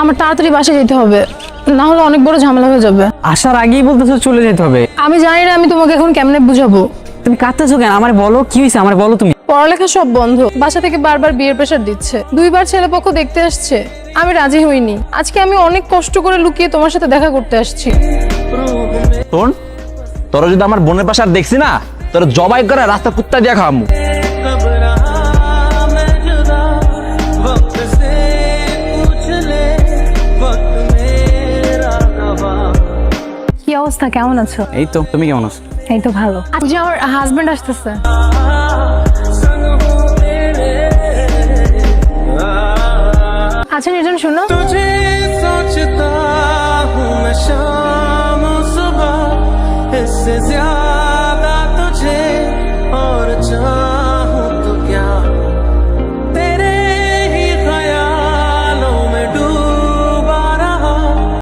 আমার তাড়াতাড়ি বাসে যেতে হবে। না হলে অনেক বড় ঝামেলা হয়ে যাবে। আসার আগেই বলতেছো চলে যেতে হবে। আমি জানি না আমি তোমাকে এখন কেমনে বুঝাবো। তুমি কাঁদতেছো কেন? আমার বলো কি হয়েছে? আমার বলো তুমি। পড়ালেখা সব বন্ধ। বাসা থেকে বারবার বিয়ের প্রেশার দিচ্ছে। দুইবার ছেলে পক্ষ দেখতে আসছে। আমি রাজি হইনি। আজকে আমি অনেক কষ্ট করে লুকিয়ে তোমার সাথে দেখা করতে আসছি। শোন তোরা যদি আমার বোনের পাশে আর দেখছি না তোর জবাই করে রাস্তা কুত্তা দিয়া খাওয়ামু। অবস্থা কেমন আছো এই তো তুমি কেমন আছো এই তো ভালো যে আমার হাজবেন্ড আসতেছে আচ্ছা নির্জন শুনো तुझे सोचता हूँ मैं शाम और सुबह इससे ज्यादा तुझे और